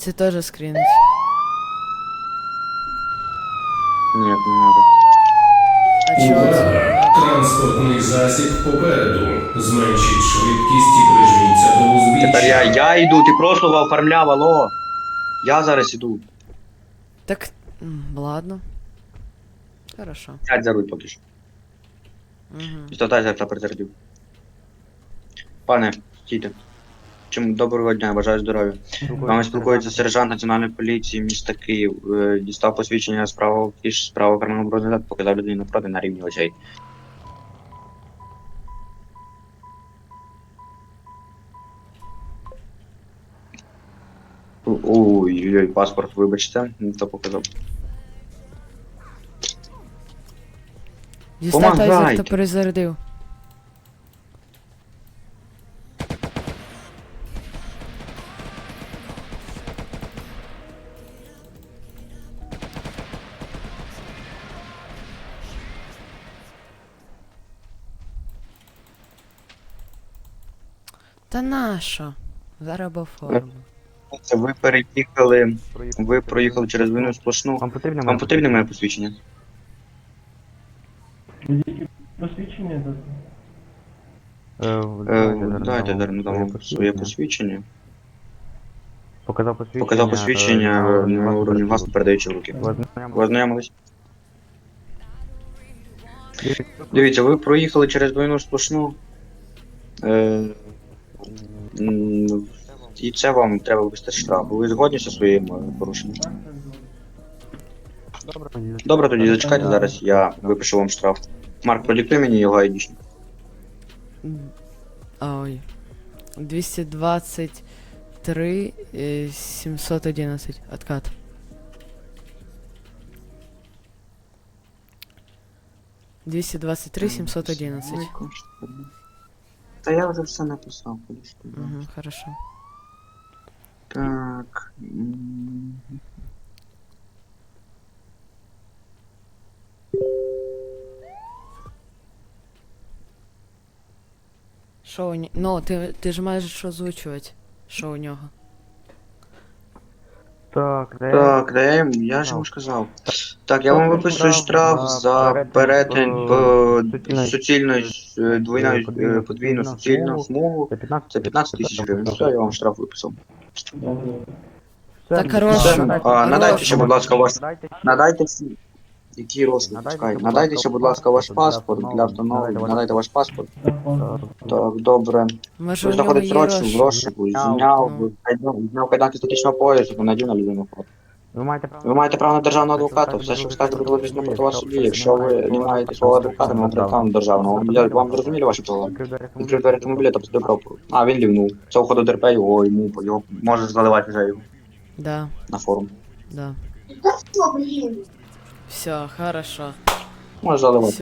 Це теж скрінить. Ні, не надо. А чого це? Транспортний засіб попереду. Зменшіть швидкість і прижміться до узбіччя. Тепер я, я йду, ти прошлого оформляв, алло. Я зараз іду. Так. м, Ладно. Хорошо. Сядь за руль поки що. Угу. Підставтай та. Пане, стійте. Чому доброго дня, бажаю здоров'я. Вами спілкується сержант Національної поліції міста Київ. Е, Дістав посвідчення справа кіш справа кримінального бронезад, показав людині напроти на рівні очей. Ой-ой-ой, паспорт, вибачте, не то показав. Дістав тайзер, хто Помагайте. перезарядив. Та нащо? Зараз оформлю. Це ви переїхали, ви проїхали через вину сплошну. Вам потрібно Вам потрібне моє посвідчення? Посвідчення? Е, Дайте дарну там своє посвідчення. Показав посвідчення. Показав посвідчення е, на уровні вас передаючи в руки. Ви ознайомились? Дивіться, ви проїхали через двойну сплошну. Е, і це вам треба виписати штраф. Ви згодні зі своїм е, порушенням? Добре, тоді зачекайте зараз, я випишу вам штраф. Марк, продиктуй мені його айдішник. Ой. 223 е, 711. Откат. Двісті двадцять три сімсот одинадцять. Та я вже все написав. конечно. Угу, хорошо. Так. Що у нього? Ну, ти, ти ж маєш озвучувати. Що у нього? Так, де Так, де я, ж йому сказав. Так, я вам виписую штраф за перетин по суцільної е, е, подвійну суцільну смугу. Це 15 Це 15 тисяч гривень. Все, я вам штраф виписав. Так, хорошо. Надайте ще, будь ласка, ваш. Надайте Надайте всі. Який розмір? Надайте, Чекай. будь Надайте ласка, ще, будь ласка, ваш паспорт для встановлення. Надайте ваш паспорт. Е, Так, добре. Може Ви у нього знаходитесь є срочно в розшук? розшуку, ну. зняв, зняв кайданки статичного поясу, то надів на людину. Ви маєте право Ви маєте право на державного адвоката, все, що скажете, буде виписано проти вас в суді. Якщо ви не маєте свого адвоката, права на державного. Я- Вам зрозуміли ваші права? Відкрив двері двері автомобіля, тобто до правопору. А, він лівнув. Це уходу ДРП, його, йому, його можеш заливати вже його Да, на форум. да. Все, хорошо. Можеш заливати.